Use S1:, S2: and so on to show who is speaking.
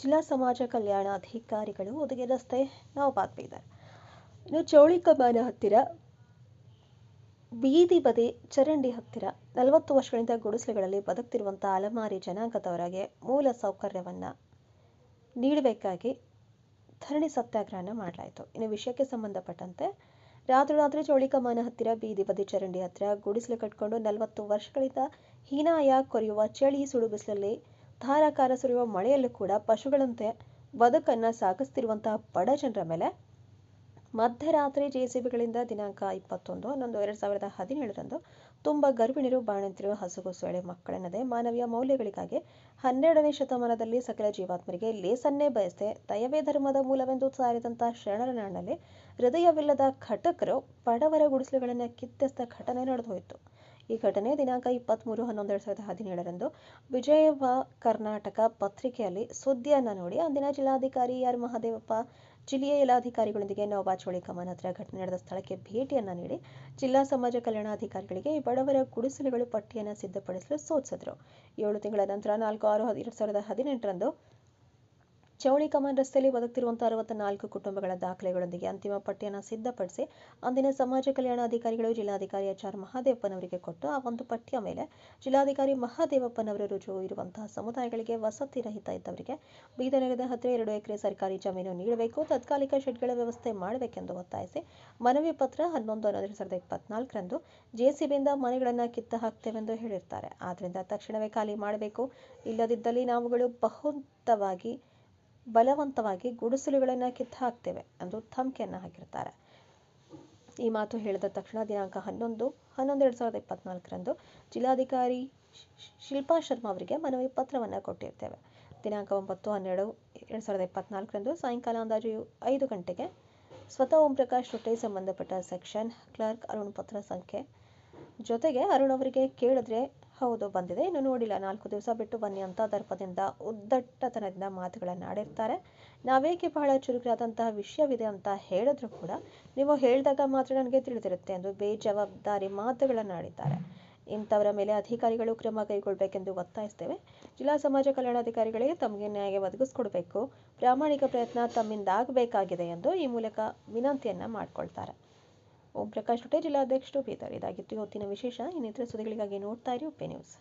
S1: ಜಿಲ್ಲಾ ಸಮಾಜ ಕಲ್ಯಾಣ ಅಧಿಕಾರಿಗಳು ಒದಗಿ ರಸ್ತೆ ನಾವು ಬೀದರ್. ಇನ್ನು ಚೌಳಿ ಕಮಾನ ಹತ್ತಿರ, ಬೀದಿ ಬದಿ ಚರಂಡಿ ಹತ್ತಿರ ನಲವತ್ತು ವರ್ಷಗಳಿಂದ ಗುಡಿಸಲುಗಳಲ್ಲಿ ಬದುಕ್ತಿರುವಂಥ ಅಲೆಮಾರಿ ಜನಾಂಗದವರಿಗೆ ಮೂಲ ಸೌಕರ್ಯವನ್ನು ನೀಡಬೇಕಾಗಿ ಧರಣಿ ಸತ್ಯಾಗ್ರಹನ ಮಾಡಲಾಯಿತು. ಇನ್ನು ವಿಷಯಕ್ಕೆ ಸಂಬಂಧಪಟ್ಟಂತೆ ರಾತ್ರಿ ರಾತ್ರಿ ಚೌಳಿ ಕಮಾನ ಹತ್ತಿರ, ಬೀದಿ ಬದಿ ಚರಂಡಿ ಹತ್ತಿರ ಗುಡಿಸಲು ಕಟ್ಕೊಂಡು ನಲವತ್ತು ವರ್ಷಗಳಿಂದ ಹೀನಾಯ ಕೊರೆಯುವ ಚಳಿ ಸುಡು ಬಿಸಿಲಲ್ಲಿ ಧಾರಾಕಾರ ಸುರಿಯುವ ಮಳೆಯಲ್ಲೂ ಕೂಡ ಪಶುಗಳಂತೆ ಬದುಕನ್ನು ಸಾಗಿಸ್ತಿರುವಂತಹ ಬಡ ಜನರ ಮೇಲೆ ಮಧ್ಯರಾತ್ರಿ ಜೆ ಸಿ ಬಿಗಳಿಂದ ದಿನಾಂಕ ಇಪ್ಪತ್ತೊಂದು ಹನ್ನೊಂದು ಎರಡು ಸಾವಿರದ ಹದಿನೇಳರಂದು ತುಂಬ ಗರ್ಭಿಣಿರು ಬಾಣಂತಿರು ಹಸುಗುಸುಳೆ ಮಕ್ಕಳೆನ್ನದೇ ಮಾನವೀಯ ಮೌಲ್ಯಗಳಿಗಾಗಿ ಹನ್ನೆರಡನೇ ಶತಮಾನದಲ್ಲಿ ಸಕಲ ಜೀವಾತ್ಮರಿಗೆ ಲೇಸನ್ನೇ ಬಯಸದೆ ದಯವೇ ಧರ್ಮದ ಮೂಲವೆಂದು ಸಾರಿದಂತಹ ಶರಣರ ನಾಡಿನಲ್ಲಿ ಹೃದಯವಿಲ್ಲದ ಘಟಕರು ಬಡವರ ಗುಡಿಸಲುಗಳನ್ನು ಕಿತ್ತೆಸ್ದ ಘಟನೆ ನಡೆದೋಯಿತು ಈ ಘಟನೆ ದಿನಾಂಕ ಇಪ್ಪತ್ತ್ಮೂರು ಹನ್ನೊಂದು ಎರಡು ಸಾವಿರದ ಹದಿನೇಳರಂದು ವಿಜಯವ ಕರ್ನಾಟಕ ಪತ್ರಿಕೆಯಲ್ಲಿ ಸುದ್ದಿಯನ್ನು ನೋಡಿ ಅಂದಿನ ಜಿಲ್ಲಾಧಿಕಾರಿ ಆರ್ ಮಹಾದೇವಪ್ಪ, ಜಿಲ್ಲೆಯ ಜಿಲ್ಲಾಧಿಕಾರಿಗಳೊಂದಿಗೆ ನವಬಾಚೋಳಿ ಕಮಾನ್ ಹತ್ರ ಘಟನೆ ನಡೆದ ಸ್ಥಳಕ್ಕೆ ಭೇಟಿಯನ್ನು ನೀಡಿ ಜಿಲ್ಲಾ ಸಮಾಜ ಕಲ್ಯಾಣಾಧಿಕಾರಿಗಳಿಗೆ ಬಡವರ ಗುಡಿಸಲುಗಳು ಪಟ್ಟಿಯನ್ನು ಸಿದ್ಧಪಡಿಸಲು ಸೂಚಿಸಿದರು. ಏಳು ತಿಂಗಳ ನಂತರ ನಾಲ್ಕು ಆರು ಎರಡು ಸಾವಿರದ ಹದಿನೆಂಟರಂದು ಚೌಳಿ ಕಮಾನ್ ರಸ್ತೆಯಲ್ಲಿ ಬದುಕ್ತಿರುವಂಥ ಅರವತ್ತ ನಾಲ್ಕು ಕುಟುಂಬಗಳ ದಾಖಲೆಗಳೊಂದಿಗೆ ಅಂತಿಮ ಪಟ್ಟಿಯನ್ನು ಸಿದ್ಧಪಡಿಸಿ ಅಂದಿನ ಸಮಾಜ ಕಲ್ಯಾಣ ಅಧಿಕಾರಿಗಳು ಜಿಲ್ಲಾಧಿಕಾರಿ ಎಚ್ ಆರ್ ಮಹಾದೇವಪ್ಪನವರಿಗೆ ಕೊಟ್ಟು ಆ ಒಂದು ಪಟ್ಟಿಯ ಮೇಲೆ ಜಿಲ್ಲಾಧಿಕಾರಿ ಮಹಾದೇವಪ್ಪನವರು ರುಜುವು ಇರುವಂತಹ ಸಮುದಾಯಗಳಿಗೆ ವಸತಿ ರಹಿತ ಇದ್ದವರಿಗೆ ಬೀದರ್ ನಗರದ ಹತ್ತಿರ ಎರಡು ಎಕರೆ ಸರ್ಕಾರಿ ಜಮೀನು ನೀಡಬೇಕು, ತಾತ್ಕಾಲಿಕ ಶೆಡ್ಗಳ ವ್ಯವಸ್ಥೆ ಮಾಡಬೇಕೆಂದು ಒತ್ತಾಯಿಸಿ ಮನವಿ ಪತ್ರ ಹನ್ನೊಂದು ಹನ್ನೊಂದು ಎರಡು ಸಾವಿರದ ಇಪ್ಪತ್ನಾಲ್ಕರಂದು ಜೆಸಿಬಿಯಿಂದ ಮನೆಗಳನ್ನು ಕಿತ್ತ ಹಾಕ್ತೇವೆಂದು ಹೇಳಿರ್ತಾರೆ. ಆದ್ದರಿಂದ ತಕ್ಷಣವೇ ಖಾಲಿ ಮಾಡಬೇಕು. ಇಲ್ಲದಿದ್ದಲ್ಲಿ ನಾವುಗಳು ಬಹುತವಾಗಿ ಬಲವಂತವಾಗಿ ಗುಡಿಸಲುಗಳನ್ನು ಕಿತ್ತು ಹಾಕ್ತೇವೆ ಅಂದು ಥಮ್ಕೆಯನ್ನು ಹಾಕಿರ್ತಾರೆ. ಈ ಮಾತು ಹೇಳಿದ ತಕ್ಷಣ ದಿನಾಂಕ ಹನ್ನೊಂದು ಹನ್ನೊಂದು ಎರಡು ಸಾವಿರದ ಇಪ್ಪತ್ನಾಲ್ಕರಂದು ಜಿಲ್ಲಾಧಿಕಾರಿ ಶಿಲ್ಪಾ ಶರ್ಮಾ ಅವರಿಗೆ ಮನವಿ ಪತ್ರವನ್ನು ಕೊಟ್ಟಿರ್ತೇವೆ. ದಿನಾಂಕ ಒಂಬತ್ತು, ಹನ್ನೆರಡು, ಎರಡು ಸಾವಿರದ ಇಪ್ಪತ್ನಾಲ್ಕರಂದು ಸಾಯಂಕಾಲ ಅಂದಾಜು ಐದು ಗಂಟೆಗೆ ಸ್ವತಃ ಓಂ ಪ್ರಕಾಶ್ ರೊಟ್ಟೆ ಸಂಬಂಧಪಟ್ಟ ಸೆಕ್ಷನ್ ಕ್ಲರ್ಕ್ ಅರುಣ್ ಪತ್ರ ಸಂಖ್ಯೆ ಜೊತೆಗೆ ಅರುಣ್ ಅವರಿಗೆ ಕೇಳಿದ್ರೆ ಹೌದು, ಬಂದಿದೆ. ಇನ್ನು ನೋಡಿಲ್ಲ. ನಾಲ್ಕು ದಿವಸ ಬಿಟ್ಟು ಬನ್ನಿ ಅಂತ ದರ್ಪದಿಂದ ಉದ್ದಟ್ಟತನದಿಂದ ಮಾತುಗಳನ್ನು ಆಡಿರ್ತಾರೆ. ನಾವೇಕೆ ಬಹಳ ಚುರುಕಾದಂತಹ ವಿಷಯವಿದೆ ಅಂತ ಹೇಳಿದ್ರು ಕೂಡ ನೀವು ಹೇಳಿದಾಗ ಮಾತ್ರ ನನಗೆ ತಿಳಿದಿರುತ್ತೆ ಎಂದು ಬೇಜವಾಬ್ದಾರಿ ಮಾತುಗಳನ್ನು ಆಡಿದ್ದಾರೆ. ಇಂಥವರ ಮೇಲೆ ಅಧಿಕಾರಿಗಳು ಕ್ರಮ ಕೈಗೊಳ್ಳಬೇಕೆಂದು ಒತ್ತಾಯಿಸ್ತೇವೆ. ಜಿಲ್ಲಾ ಸಮಾಜ ಕಲ್ಯಾಣಾಧಿಕಾರಿಗಳಿಗೆ ತಮಗೆ ನ್ಯಾಯ ಒದಗಿಸ್ಕೊಡ್ಬೇಕು. ಪ್ರಾಮಾಣಿಕ ಪ್ರಯತ್ನ ತಮ್ಮಿಂದ ಆಗಬೇಕಾಗಿದೆ ಎಂದು ಈ ಮೂಲಕ ವಿನಂತಿಯನ್ನು ಮಾಡಿಕೊಳ್ತಾರೆ. ಓಂ ಪ್ರಕಾಶ್ ರೊಟ್ಟೆ ಜಿಲ್ಲಾಧ್ಯಕ್ಷರು ಬೀದರ್ ಇದಾಗಿತ್ತು ಇವತ್ತಿನ ವಿಶೇಷ ಇನ್ನಿತರ ಸುದ್ದಿಗಳಿಗಾಗಿ ನೋಡ್ತಾ ಇರಿ ಉಪೆ ನ್ಯೂಸ್.